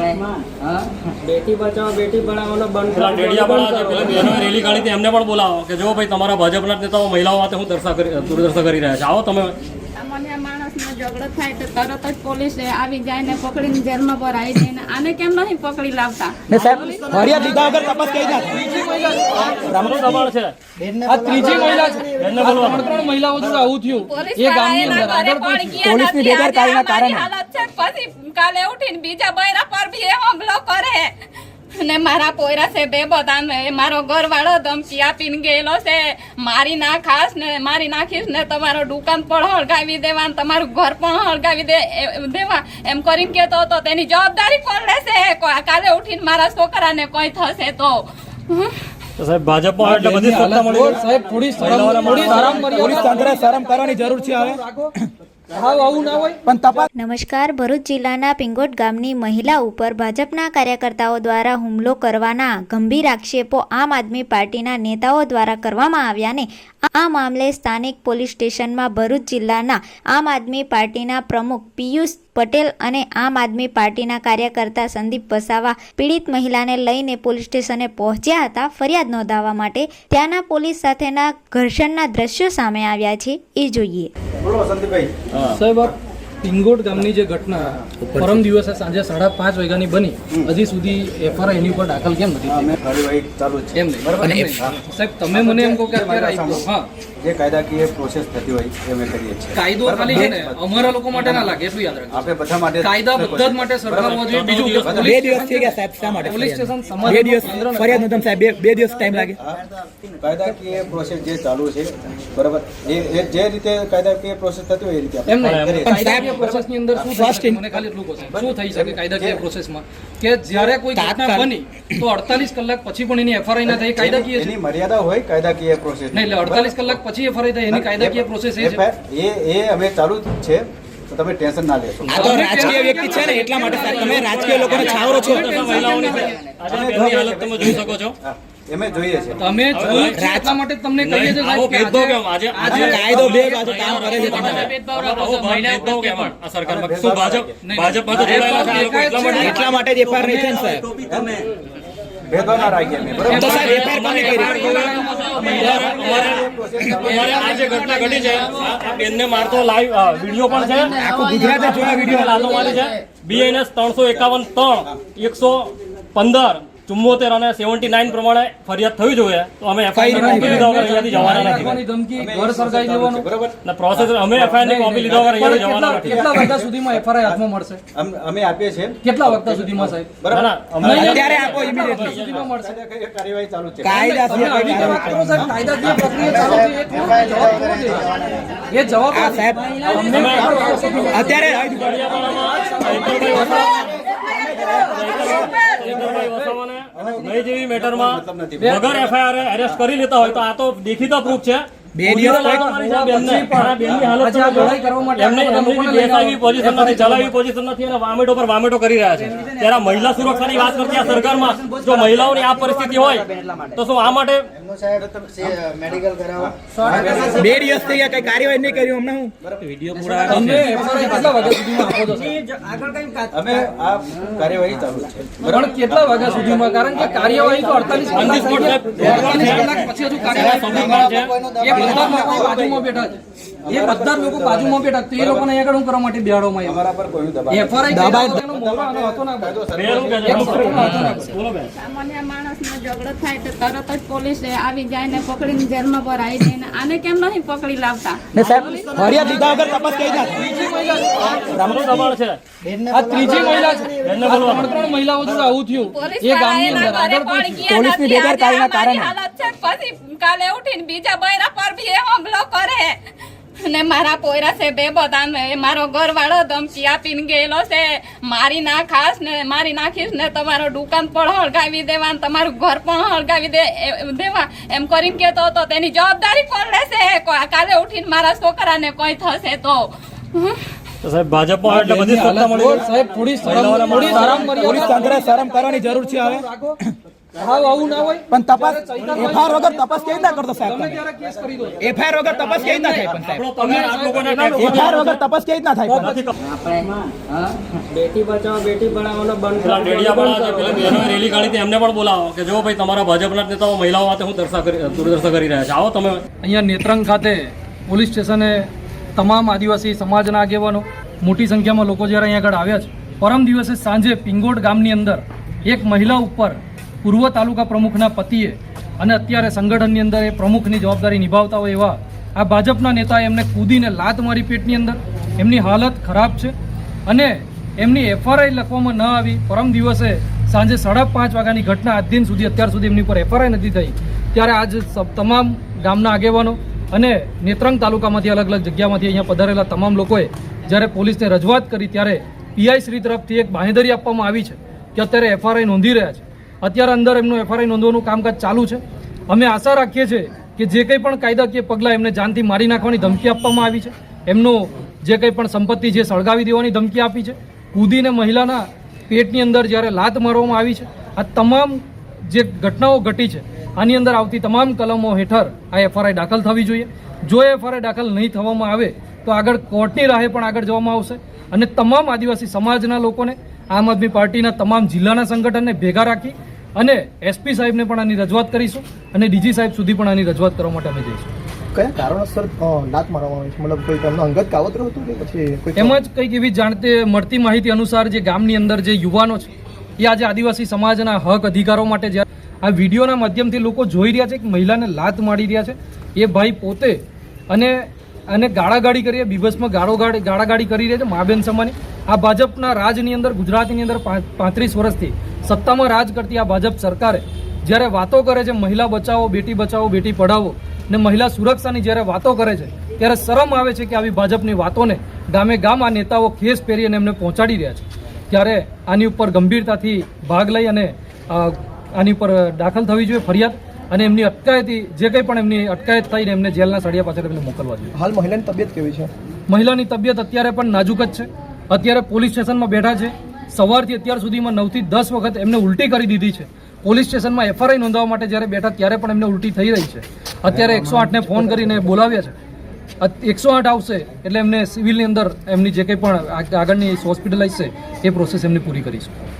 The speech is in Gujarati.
આપણે બેટી બચાવો બેટી બંધ પેલા કરો. ડેડિયાપાડા જે પેલા બહેનો રેલી કાઢી હતી એમને પણ બોલાવો કે જો ભાઈ તમારા ભાજપના નેતાઓ મહિલાઓ માટે હું દર્શા કરી દુર્દશા કરી રહ્યા છે. આવો તમે. ઝઘડો થાય તો તરત જ પોલીસ આવી જાય ને પકડીને જેલમાં ભરાઈ જાય ને આને કેમ નહીં પકડી લાવતા? ને સાહેબ ફરિયાદ લીધા વગર તપાસ કઈ જાય રામનું દબાણ છે. આ ત્રીજી મહિલા છે. એમને બોલવા. ત્રણ ત્રણ મહિલાઓ જોડે આવું થયું. એ ગામની અંદર. આગળ પણ ગયા પોલીસની નથી. આજે બેદરકારીના કારણે. હાલત છે. પછી કાલે ઉઠીને બીજા બૈરા પર બી એ હુમલો કરે. ને મારા પોયરા છે બે બધા ને મારો ઘરવાળો ધમકી આપીને ગયેલો છે. મારી ના ખાસ ને મારી નાખીશ ને તમારો દુકાન પણ હળગાવી દેવા ને તમારું ઘર પણ હળગાવી દે એ- દેવા. એમ કરીને કેતો હતો તેની જવાબદારી કોણ લેશે? કાલે ઉઠીને મારા છોકરાને કોઈ થશે તો. સાહેબ ભાજપમાં એટલે બધી સત્તા મળી સાહેબ થોડી શરમ કરવાની જરૂર છે હવે. નમસ્કાર, ભરૂચ જિલ્લાના પિંગોટ ગામની મહિલા ઉપર ભાજપના કાર્યકર્તાઓ દ્વારા હુમલો કરવાના ગંભીર આક્ષેપો આમ આદમી પાર્ટીના નેતાઓ દ્વારા કરવામાં આવ્યા ને આ મામલે સ્થાનિક પોલીસ સ્ટેશનમાં ભરૂચ જિલ્લાના આમ આદમી પાર્ટીના પ્રમુખ પિયુષ પટેલ અને આમ આદમી પાર્ટીના કાર્યકર્તા સંદીપ વસાવા પીડિત મહિલાને લઈને પોલીસ સ્ટેશને પહોંચ્યા હતા, ફરિયાદ નોંધાવવા માટે. ત્યાંના પોલીસ સાથેના ઘર્ષણના દ્રશ્યો સામે આવ્યા છે. એ જોઈએ. સાહેબ આ પિંગોટ ગામની જે ઘટના પરમ દિવસે સાંજે સાડા પાંચ વાગ્યાની બની હજી સુધી એફઆરઆઈ એની ઉપર દાખલ કેમ નથી એમ નહીં. સાહેબ તમે મને એમ કહો કે જે કાયદાકીય પ્રોસેસ થતી હોય એ અમે કરીએ છીએ. કાયદો ખાલી છે ને અમારા લોકો માટે ના લાગે એટલું યાદ રાખજો. આપણે બધા માટે કાયદા બધા જ માટે સરકાર હોવા જોઈએ. બીજું બે દિવસ થઈ ગયા સાહેબ શા માટે પોલીસ સ્ટેશન સમાજ બે દિવસ ફરિયાદ નોંધામ સાહેબ બે દિવસ ટાઈમ લાગે. કાયદાકીય પ્રોસેસ જે ચાલુ છે બરાબર? એ જે રીતે કાયદાકીય પ્રોસેસ થતી હોય એ રીતે આપણે એમ નહીં. કરીએ. કાયદાકીય પ્રોસેસની અંદર શું થઈ મને ખાલી એટલું કહો શું થઈ શકે કાયદાકીય પ્રોસેસમાં કે જ્યારે કોઈ ઘટના બની તો અડતાલીસ કલાક પછી પણ એની એફઆરઆઈ ના થઈ કાયદાકીય એની મર્યાદા હોય કાયદાકીય પ્રોસેસ નહીં એટલે અડતાલીસ કલાક પછી એફઆરઆઈ થાય એની કાયદાકીય પ્રોસેસ એ છે. એ એ અમે ચાલુ છે તો તમે ટેન્શન ના લેશો. આ તો રાજકીય વ્યક્તિ છે ને એટલા માટે તમે રાજકીય લોકોને છાવરો છો. મહિલાઓની આજે બેનની હાલત તમે જોઈ શકો છો. અમે જોઈએ છે. તમે એટલા માટે તમને કહીએ છીએ સાહેબ ભેદભાવ કેમ? આજે આજે કાયદો બે બાજુ કામ કરે છે તમારે. આવો ભેદભાવ કેમ? આ સરકારમાં શું ભાજપ ભાજપમાં તો જોડાયેલા છે. આ લોકો એટલા માટે એટલા માટે જ એફઆઈઆર નહીં છે ને સાહેબ. ભેદભાવ ના રાખીએ અમે બરાબર? તો સાહેબ એફઆઈઆર કોને કરી? અમારે અમારે આ જે ઘટના ઘટી છે આ આ બેનને મારતો લાઈવ વીડિયો પણ છે. આખું ગુજરાતે જોયા વીડિયો લાલો મારી છે. બીએનએસ ત્રણસો એકાવન ત્રણ એકસો પંદર ચુમ્મોતેર અને સેવન્ટી નાઇન પ્રમાણે ફરિયાદ થવી જોઈએ. તો અમે એફઆઈઆર કોપી લીધા વગર અહીંયાથી જવાના નથી. ધમકી ઘર સરગાઈ દેવાનું? બરાબર? અને પ્રોસેસ અમે એફઆઈઆર કોપી લીધા વગર અહીંયાથી જવાના કેટલા નથી. કેટલા વાગ્યા સુધીમાં એફઆઈઆર હાથમાં મળશે? અમે આપીએ છીએ. કેટલા વાગ્યા સુધીમાં સાહેબ? બરાબર? ના અમે અત્યારે આપો ઇમિડિયેટલી સુધીમાં મળશે. કાર્યવાહી ચાલુ છે. કાયદા તમે આવી રીતે સાહેબ કાયદાકીય પ્રક્રિયા ચાલુ છે. એક જવાબ. એ જવાબ આ સાહેબ. અત્યારે નહીં જેવી મેટરમાં વગર એફઆઈઆર એરેસ્ટ કરી લેતા હોય તો આ તો દેખીતા પ્રૂફ છે. બે દિવસ ચલાવી પોઝિશન નથી અને વામેટો પર વામેટો કરી રહ્યા છે. ત્યારે મહિલા સુરક્ષાની વાત કરતી આ સરકારમાં જો મહિલાઓની આ પરિસ્થિતિ હોય તો શું આ માટે બે દિવસ થઈ ગયા કઈ કાર્યવાહી નહીં કરી હમણાં હું. તમે FRI કેટલા વાગ્યા સુધીમાં આપો છો અમે આ કાર્યવાહી ચાલુ છે. પણ કેટલા વાગ્યા સુધીમાં? કારણ કે કાર્યવાહી તો અડતાલીસ. કલાક પછી હજુ કાર્યવાહી બાજુમાં બેઠા છે. એ બધા લોકો બાજુમાં બેઠા તો એ લોકોને આગળ હું કરવા માટે બેહાડવામાં આવ્યા. અમારા પર કોઈનું દબાણ નથી. એફઆરઆઈ દબાણ- તેનો મોકો આનો હતો ના ભાઈ. બેન શું કહે છે? એક મોકો હતો ના ભાઈ. બોલો બેન. સામાન્ય માણસનો ઝઘડો થાય તો તરત જ પોલીસ આવી જાય ને પકડીને જેલમાં ભરાઈ દે ને આને કેમ નહીં પકડી લાવતા? ને સાહેબ ફરિયાદ લીધા વગર તપાસ કઈ ના રામનું દબાણ છે. આ ત્રીજી મહિલા છે. ત્રણ ત્રણ મહિલાઓ જોડે આવું થયું. એ ગામની અંદર આગળ પોલીસની બેદરકારીના કારણે. પછી કાલે ઉઠીને બીજા બૈરા પર બી એ હુમલો કરે. ને મારા પોયરા છે બે બધાન એ મારો ઘરવાળો ધમકી આપીને ગયેલો છે. મારી ના ખાસ ને મારી નાખીશ ને તમારો દુકાન પણ હળગાવી દેવા ને તમારું ઘર પણ હળગાવી દે દેવા. એમ કરીને કહેતો હતો તેની જવાબદારી કોણ લેશે? કાલે ઉઠીને મારા છોકરાને કોઈ થશે તો. સાહેબ ભાજપ એટલે બધી સત્તા મળી સાહેબ થોડી શરમ કરવાની જરૂર છે હવે. હાવ આવું ના હોય. પણ તપાસ એફઆઈઆર વગર તપાસ કેવી રીતના કરતો સાહેબ તમે તમે? કેસ કરી દો. એફઆઈઆર વગર તપાસ કેવી રીતના થાય પણ સાહેબ? આપણો પગાર આ લોકોના tax એફઆઈઆર વગર તપાસ કેવી રીતના થાય પણ? બેટી બચાવો બેટી પઢાઓનો બંધ પેલા ડેડિયાપાડા જે પેલી બહેનોએ રેલી કાઢી હતી એમને પણ બોલાવો કે જો ભાઈ તમારા ભાજપના નેતાઓ મહિલાઓ માટે હું દર્શા કરી રહ્યા છે. આવો તમે. અહીંયા નેત્રંગ ખાતે પોલીસ સ્ટેશને તમામ આદિવાસી સમાજના આગેવાનો મોટી સંખ્યામાં લોકો જ્યારે અહીંયા આગળ આવ્યા છે પરમ દિવસે સાંજે પિંગોડ ગામની અંદર એક મહિલા ઉપર પૂર્વ તાલુકા પ્રમુખના પતિએ અને અત્યારે સંગઠનની અંદર એ પ્રમુખની જવાબદારી નિભાવતા હોય એવા આ ભાજપના નેતાએ એમને કૂદીને લાત મારી પેટની અંદર. એમની હાલત ખરાબ છે અને એમની એફઆરઆઈ લખવામાં ન આવી. પરમ દિવસે સાંજે સાડા પાંચ વાગ્યાની ઘટના આજ દિન સુધી અત્યાર સુધી એમની ઉપર એફઆરઆઈ નથી થઈ. ત્યારે આજ તમામ ગામના આગેવાનો અને નેત્રંગ તાલુકામાંથી અલગ અલગ જગ્યામાંથી અહીંયા પધારેલા તમામ લોકોએ જ્યારે પોલીસને રજૂઆત કરી ત્યારે પીઆઈ શ્રી તરફથી એક બાંહેધરી આપવામાં આવી છે કે અત્યારે એફઆરઆઈ નોંધી રહ્યા છે. અત્યારે અંદર એમનું એફઆરઆઈ નોંધવાનું કામકાજ ચાલુ છે. અમે આશા રાખીએ છીએ કે જે કંઈ પણ કાયદાકીય પગલાં એમને જાનથી મારી નાખવાની ધમકી આપવામાં આવી છે. એમનું જે કંઈ પણ સંપત્તિ છે સળગાવી દેવાની ધમકી આપી છે. કૂદીને મહિલાના પેટની અંદર જ્યારે લાત મારવામાં આવી છે. આ તમામ જે ઘટનાઓ ઘટી છે, આની અંદર આવતી તમામ કલમો હેઠળ આ એફઆરઆઈ દાખલ થવી જોઈએ. જો એફઆરઆઈ દાખલ નહીં થવામાં આવે, તો આગળ કોર્ટની રાહે પણ આગળ જવામાં આવશે. અને તમામ આદિવાસી સમાજના લોકોને, આમ આદમી પાર્ટીના તમામ જિલ્લાના સંગઠનને ભેગા રાખી અને એસપી સાહેબને પણ આની રજૂઆત કરીશું અને ડીજી સાહેબ સુધી પણ આની રજૂઆત કરવા માટે અમે જઈશું. કયા કારણોસર લાત મારવામાં આવી છે? મતલબ કોઈ તેમનો અંગત કાવતરું હતું કે પછી કોઈ એમાં જ કંઈક એવી જાણતે મળતી માહિતી અનુસાર જે ગામની અંદર જે યુવાનો છે એ આજે આદિવાસી સમાજના હક અધિકારો માટે જે આ વિડીયોના માધ્યમથી લોકો જોઈ રહ્યા છે કે મહિલાને લાત મારી રહ્યા છે. એ ભાઈ પોતે અને અને ગાળાગાળી કરીએ બીભસમાં ગાળો ગાળી ગાળાગાળી કરી રહ્યા છે મા બેન સમાની. આ ભાજપના રાજની અંદર ગુજરાતની અંદર પાંત્રીસ વર્ષથી સત્તામાં રાજ કરતી આ ભાજપ સરકારે જ્યારે વાતો કરે છે મહિલા બચાવો બેટી બચાવો બેટી પઢાવો ને મહિલા સુરક્ષાની જ્યારે વાતો કરે છે ત્યારે શરમ આવે છે કે આવી ભાજપની વાતોને ગામે ગામ આ નેતાઓ ખેસ પહેરી અને એમને પહોંચાડી રહ્યા છે. ત્યારે આની ઉપર ગંભીરતાથી ભાગ લઈ અને આની ઉપર દાખલ થવી જોઈએ ફરિયાદ અને એમની અટકાયતી જે કંઈ પણ એમની અટકાયત થઈને એમને જેલના સળિયા પાછળ એમને મોકલવા જોઈએ. હાલ મહિલાની તબિયત કેવી છે? મહિલાની તબિયત અત્યારે પણ નાજુક જ છે. અત્યારે પોલીસ સ્ટેશનમાં બેઠા છે. સવારથી અત્યાર સુધીમાં નવથી દસ વખત એમને ઉલટી કરી દીધી છે. પોલીસ સ્ટેશનમાં એફઆરઆઈ નોંધાવવા માટે જ્યારે બેઠા ત્યારે પણ એમને ઉલટી થઈ રહી છે. અત્યારે એકસો આઠને ફોન કરીને બોલાવ્યા છે. એકસો આઠ આવશે એટલે એમને સિવિલની અંદર એમની જે કંઈ પણ આગળની હોસ્પિટલાઇઝ છે, એ પ્રોસેસ એમની પૂરી કરીશું.